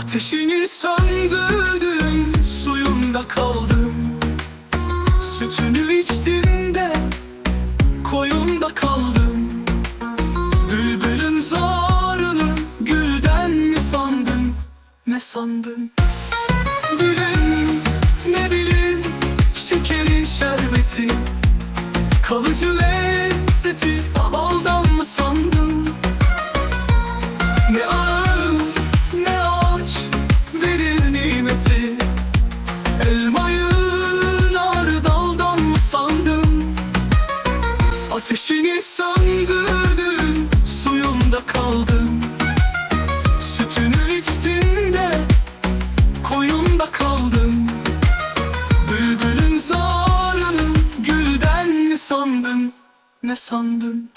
Ateşini söndürdüm Suyunda kaldım Sütünü içtim de Koyunda kaldım Bülbülün zarını Gülden mi sandın Ne sandın? Gülün ne bilin Şekerin şerbeti Kalıcı lezzeti Ateşini söndürdün Suyunda kaldın. Sütünü içtin de Koyunda kaldın. Bülbülün zarını Gülden mi sandın Ne sandın?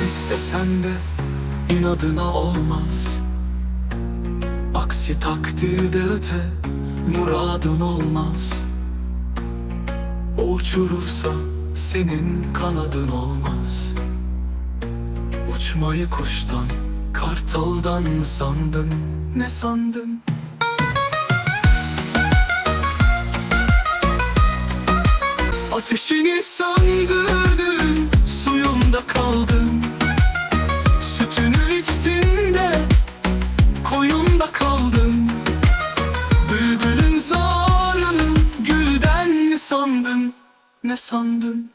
İstesen de inadına olmaz. Aksi takdirde öte muradın olmaz. Uçurursa senin kanadın olmaz. Uçmayı kuştan, kartaldan sandın, ne sandın? Ateşini söndürdün, suyunda kaldın. Sütünü içtin de, koyunda kaldın sandın, ne sandın?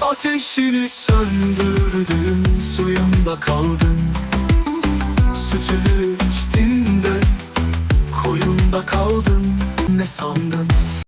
Ateşini söndürdün, suyunda kaldın Sütünü içtin de, koyunda kaldın Ne sandın?